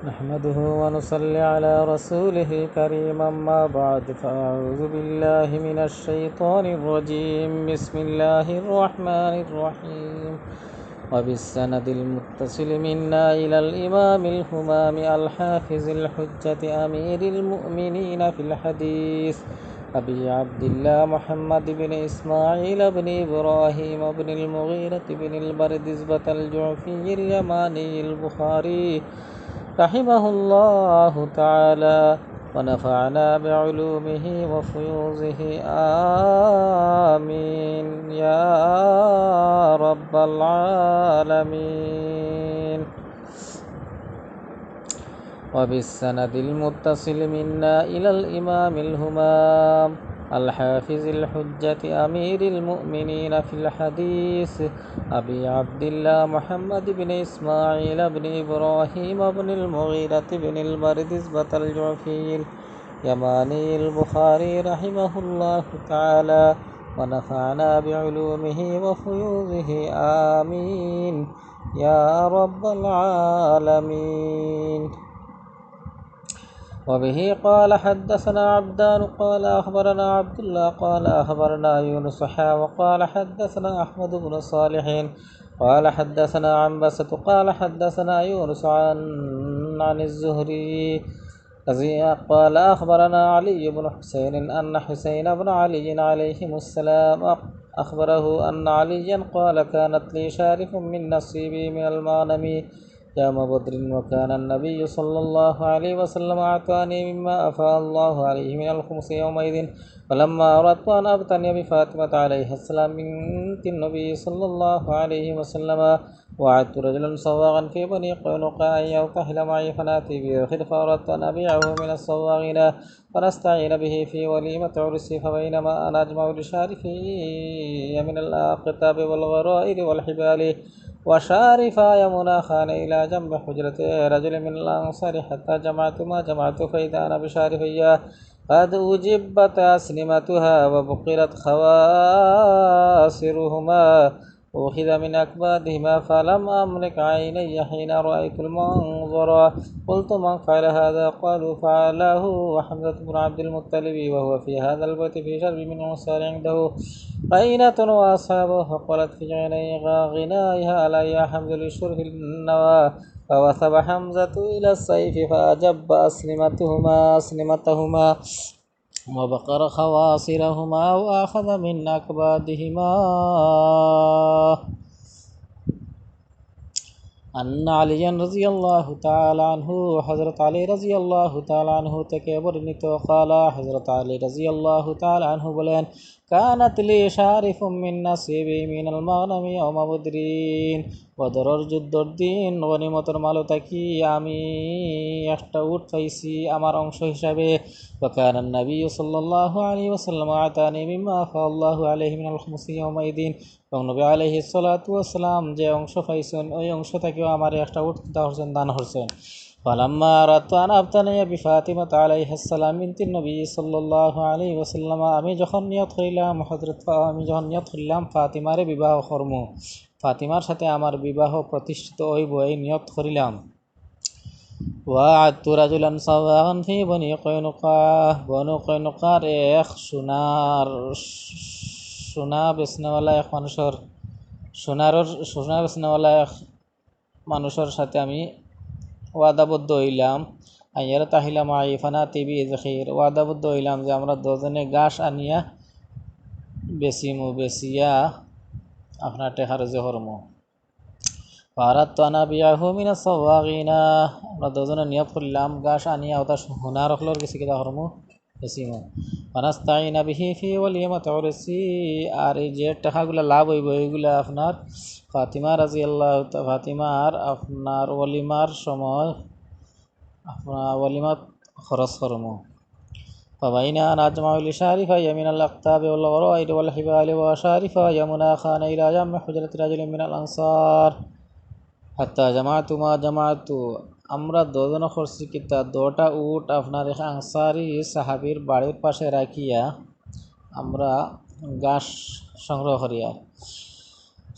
نحمده ونصلي على رسوله الكريم أما بعد فأعوذ بالله من الشيطان الرجيم. بسم الله الرحمن الرحيم. وبالسند المتصل منا إلى الإمام الهمام الحافظ الحجة أمير المؤمنين في الحديث أبي عبد الله محمد بن إسماعيل بن إبراهيم بن المغيرة بن البردزبة الجعفي اليماني البخاري. رحمه الله تعالى ونفعنا بعلومه وفيوزه. آمين. يا رب العالمين. وبالسند المتصل منا إلى الإمام الهمام. الحافظ الحجة أمير المؤمنين في الحديث أبي عبد الله محمد بن إسماعيل بن إبراهيم بن المغيرة بن البردزبة الجعفي اليماني البخاري رحمه الله تعالى ونفعنا بعلومه وفيوزه آمين. يا رب العالمين. وبه قال حدثنا عبدان قال أخبرنا عبد الله قال أخبرنا يونس حا وقال حدثنا أحمد بن صالح قال حدثنا عنبسة قال حدثنا يونس عن عن الزهري قال أخبرنا علي بن حسين أن حسين بن علي عليهم السلام أخبره أن عليا قال كانت لي شارف من نصيبي من المغنم يوم بدر وكان النبي صلى الله عليه وسلم أعطاني مما أفاء الله عليه من الخمس يومئذ. فلما أردت أن أبتني بفاطمة عليها السلام بنت النبي صلى الله عليه وسلم وعدت رجلا صواغا في بني قينقاع أن يرتحل معي فنأتي بآخر فأردت أن أبيعه من الصواغين فنستعين به في وليمة عرسي فبينما أنا أجمع لشارفي من الأقطاب والغرائر والحبال. وشارفا مناخان إلى جنب حجرة رجل من الأنصار حتى جمعت ما جمعت فإذا أنا بشارفية قد أجبت أسلمتها وبقرت خواسرهما أخذ من أكبادهما فلم أملك عيني حين رأيت المنظر قلت من فعل هذا؟ قالوا فعله حمزة بن عبد المطلب وهو في هذا البيت في شرب من أنصار عنده. قينة وأصحابه فقالت في عيني غنائها علي حمد لشرب النوى؟ فوثب حمزة إلى السيف فأجب أسلمتهما أسلمتهما. وبقر خواصرهما وأخذ من أكبادهما. أن علي رضي الله تعالى عنه حضرت علي رضي الله تعالى عنه থেকে বর্ণিত قال حضرت علي رضي الله تعالى عنه বলেন كانت لي شارف من نصيبي من المغنم يوم بدرين বদরের যুদ্ধর দিন গনিমতের মালো থাকি আমি একটা উট পাইছি আমার অংশ হিসাবে وكان النبي صلى الله عليه وسلم أعطاني مما أفاء الله عليه من الخمس يومئذ এবং নবী আলহি সালাতাম যে অংশ পাইছেন ওই অংশ থেকেও আমার একটা উট হচ্ছেন দান হচ্ছেন فلما أردت أن أبتني بفاطمة عليه السلام بنت النبي صلى الله عليه وسلم আমি যখন নিয়ত হইলাম হজরত আমি যখন নিয়ত হইলাম ফাতিমারে বিবাহ কর্ম ফাতিমার সাথে আমার বিবাহ প্রতিষ্ঠিত হইব এই নিয়ত করিলাম وعدت رجلا صواغا في بني قينقاع বনু কৈনকার এক সোনার সোনা বেচনেওয়ালা এক মানুষের সোনারর সোনা বেচনেওয়ালা এক মানুষের সাথে আমি ওয়াদাবদ্ধ হইলাম। আইয়ার তাহিলাম আইফানা তিবি জখির ওয়াদাবদ্ধ হইলাম যে আমরা দুজনে গাছ আনিয়া বেচিমু, বেচিয়া আপনার টেহার জহরম পারাত তো আনা বিয়াহু মিনা সবাগিনা আমরা দুজনে নিয়ত করলাম গাছ আনিয়া ওটা সোনা রখলোর গেছি কিনা হরমু বেচিমু ফানাস্তাইনা বিহি ফি ওয়ালিমা তরসি আর এই যে টাকাগুলো লাভ হইব এইগুলা আপনার ফাতিমা রাজি আল্লাহ ফাতিমার আপনার ওয়ালিমার সময় আপনার ওয়ালিমা খরচ করমু فبينا أنا أجمع لشارفة يمين الأقطاب والغرائر والحبال وشارفة يمنا خان إلى جمع حجرة رجل من الأنصار حتى جمعت ما جمعت আমরা দোদনা করছি কিতা উট আপনার আনসারি সাহাবির বাড়ির পাশে রাখিয়া আমরা ঘাস সংগ্রহ করিয়া।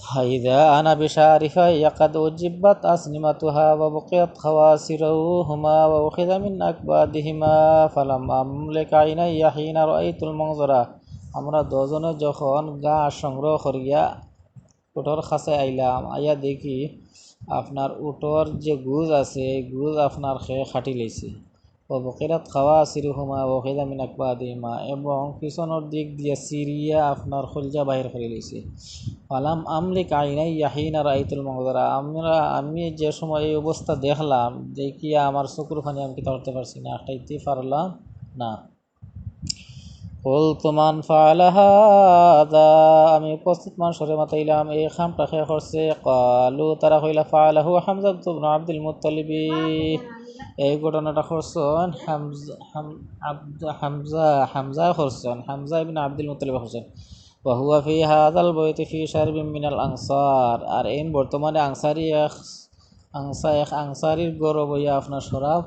ফাইদা আনা বিশারিফা ইয়াকাদ উজিব্বাত আসনিমাতুহা হুমা বুকিয়াত খাওয়াসিরুহুমা ওয়া উখিদা মিন আকবাদিহিমা ফালাম্মা আমলাকা আইনাইয়া হিনা রাআইতুল মানজারা আমরা দজনে যখন গা সংগ্রহ করিয়া উটোর কাছে আইলাম, আইয়া দেখি আপনার উটোর যে গুজ আছে, গুজ আপনার খেয়ে খাটি লইছে ও বকিরাত খাওয়া সিরুহুমা ওহিদা মিন আকবাদিমা এবং পিছনের দিক দিয়ে সিরিয়া আপনার খলজা বাহির করে লইছে আলাম আমলি কাইনাই ইয়াহিন আর আইতুল মগদরা আমরা, আমি যে সময় এই অবস্থা দেখলাম, দেখিয়া আমার চকুর ফানি আমি কি ধরতে পারছি না, খাইতে পারলাম না। তোমান ফালাহাদা আমি উপস্থিত মানুষের মাতাইলাম এই খাম পাখে করছে কালু তারা হইলা ফালাহু হামজা তুবন আব্দুল মুতালিবি এই ঘটনাটা করছেন হামজা হামজা হামজা হামজা ইবিন আব্দুল মুতালিব করছেন। বাহুয়া ফি হাজাল বইতে ফি সারবিন মিনাল আনসার। আর এই বর্তমানে আংসারি এক আংসা এক আংসারির গৌরব হইয়া আপনার সরাব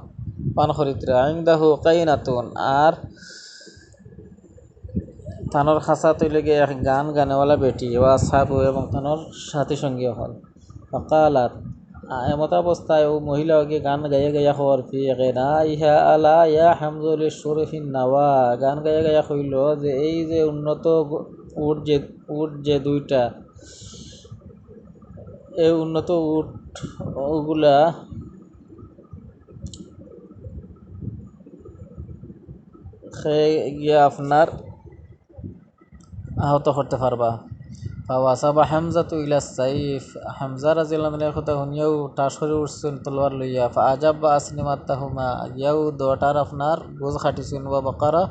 পান করিত্রা আইন দাহু কাইনাতুন। আর তানোর খাঁচা তৈলগে এক গান গানেওয়ালা বেটি ওয়া সাবু এবং তানোর সাথী সঙ্গী হল। ফকালাত এমত অবস্থায় ও মহিলা ওকে গান গাইয়া গাইয়া খবর পেয়ে না ইহা আলা, ইয়া হামজুল শরীফিন নাওয়া। গান গাইয়া গাইয়া কইল যে এই যে উন্নত উট যে উট যে দুইটা, এই উন্নত উট ওগুলা গিয়ে আপনার আহত করতে পারবা। ওয়াসাবা হামজা তু ইলা সাইফ। হামজা রাজিল্লাহ কথা শুনিয়াও টাস করে উঠছেন তলোয়ার লইয়া। আজাব বা আসনিমাত তাহুমা ইয়াও দোটার আপনার গোজ খাটিছেন বা বকারা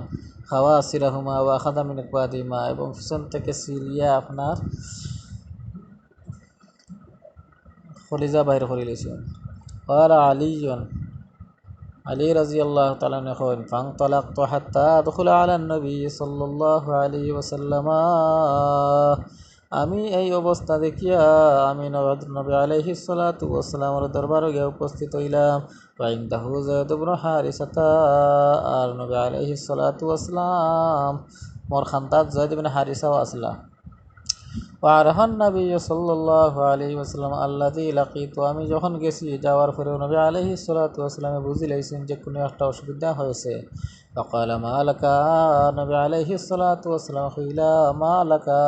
খাওয়া আসিরাহুমা ওয়া খাদা মিনিক বাদিমা এবং পিছন থেকে সিরিয়া আপনার খলিজা বাহির করে লিছেন আর আলিজন علي رضي الله تعالى عنه يقول فانطلقت حتى أدخل على النبي صلى الله عليه وسلم আমি এই অবস্থা দেখিয়া আমি নবী আলহি সালাতু ওসালামের দরবারে গিয়ে উপস্থিত হইলাম ওয়াইন্দাহু জয়দ ইবনে হারিসাতা আর নবী আলহি সালাতু ওয়াসলাম মোর খান্তাত জয়দ ইবনে হারিসাও আসলা ওয়ারহান নবী সাল্লাহ আলহি আসসালাম আল্লাদি লাকিত আমি যখন গেছি যাওয়ার পরে নবী আলহি সালাতামে বুঝিলাইছেন যে কোনো একটা অসুবিধা হয়েছে অকাল মালাকা নবী আলহি সালাতাম হইলা মালাকা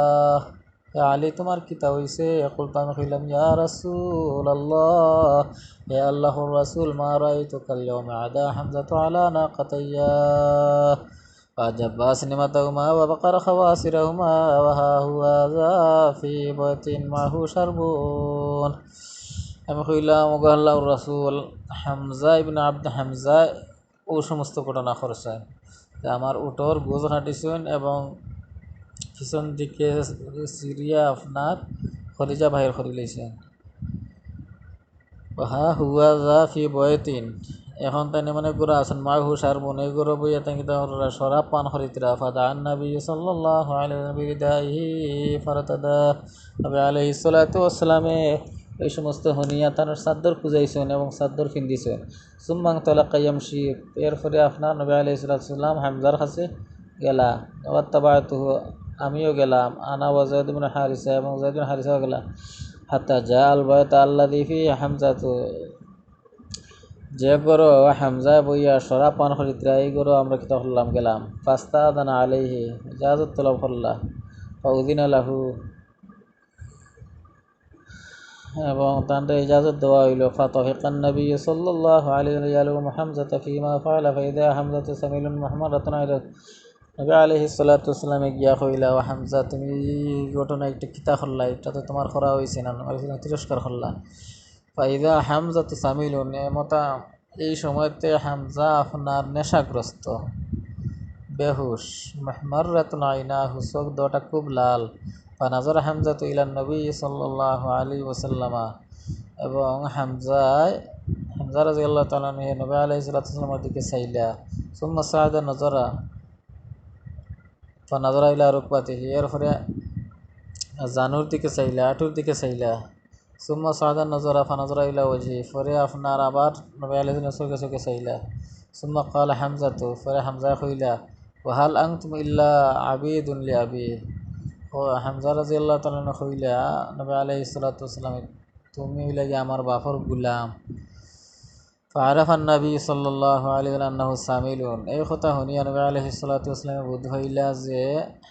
আলী তোমার কিতা হইছে কুলতাম হইলাম ইয়া রাসুল আল্লাহ হে আল্লাহর রাসুল মা রাই তো কাল্য আদা হামজা তো আলা না কাতাইয়া فجب أسنمتهما وبقر خواسرهما وها هو ذا في بيت معه شربون আমি কইলাম ওগাল্লাহ রাসুল হামজা ইবনে আব্দ হামজা ও সমস্ত ঘটনা করছেন আমার উটোর গোজ হাঁটিছেন এবং পিছন দিকে সিরিয়া আপনার খরিজা বাহির করে লইছেন হা হুয়া যা ফি বয়তিন এখন তাই মানে গুড়া আছেন মা হু সার বনে গুড়ো বইয়া তাই তাহলে সরাব পান খরিতরা ফাদা আন নবী সাল্লাল্লাহু আলাইহি বিদাহি ফারাতাদা। নবী আলাইহি সাল্লাতু ওয়াসসালামে এই সমস্ত হনিয়া তার সাদ্দর খুঁজাইছেন এবং সাদ্দর ফিন্দিছেন। সুম্মাং তলা কাইয়ামশি এরপরে আপনার নবী আলাইহি সাল্লাম হামজার কাছে গেলা। ওয়াত্তাবাতুহু, আমিও গেলাম। আনা ওয়াজাদ ইবনে হারিসা এবং জাইদ ইবনে হারিসাও গেলাম হাত্তা জা আল বায়ত আল্লাযী ফি হামজাতু। যে গরো হামজা বইয়া সরা পান খরিদ্রা এই গরো আমরা কিতা করলাম গেলাম। পাস্তা দানা আলাইহি, ইজাজত তলব করলা। ফাউদিন লাহু। এবং তান্ডে ইজাজত দেওয়া হইল। ফাতহিকান নবী সাল্লাল্লাহু আলাইহি ওয়া হামজাতা ফিমা ফাআলা, ফাইদা হামজাতু সামিলুন মুহাম্মাদাতুন আইলা। নবী আলাইহি সাল্লাতু ওয়াসালামে গিয়া কইলা, ও হামজা, তুমি ঘটনা একটা কিতা করলা এটা তো তোমার করা হয়েছে না তিরস্কার করলা ফাইদা হামজা তো সামিলুন এমতা এই সময়তে হামজা আপনার নেশাগ্রস্ত। বেহুশ। মাহমারাতুন আইনা হুসক দোটা খুব লাল। বা নাজর হামজা তো ইলান নবী সাল্লাহ আলী ওসাল্লামা এবং হামজায় হামজা রাজি আল্লাহ তালা নবী আলহি সাল্লামের দিকে চাইলা। সুম্মা সাহাদা নজরা। বা নজরা ইলা রুকবাতি এরপরে জানুর দিকে চাইলা আটুর দিকে চাইলা। সুম্মা সাদান নজরা ফানজরা ইলা ওজি, ফরে আপনার আবার নবী আলহ চোখে চোখে চাইলা। সুম্মা কাল হামজা তো ফরে হামজা কইলা ওহাল আং তুমি ইল্লা আবি দুনলি আবি? হামজা রাজি আল্লাহ তালন হইলা নবী আলহ সালাতাম তুমি হইলা গিয়ে আমার বাপর গুলাম। ফারাফ নবী সাল্লাহ আলী আন্নাহু সামিলুন এই কথা শুনিয়া নবী আলহি সাল্লাতামে বোধ হইলা যে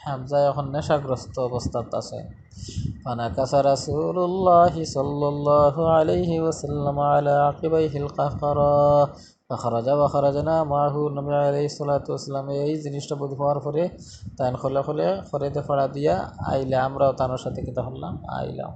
হামজা এখন নেশাগ্রস্ত অবস্থাত আছে فنكس رسول الله صلى الله عليه وسلم على عقبيه القهقرى فخرج وخرجنا معه নবী আলাইহিস সালাতু ওয়াসালাম এই জিনিসটা বোধ হওয়ার পরে তান খোলে খোলে খরেতে ফাড়া দিয়া আইলে আমরাও তানোর সাথে কিতা হলাম আইলাম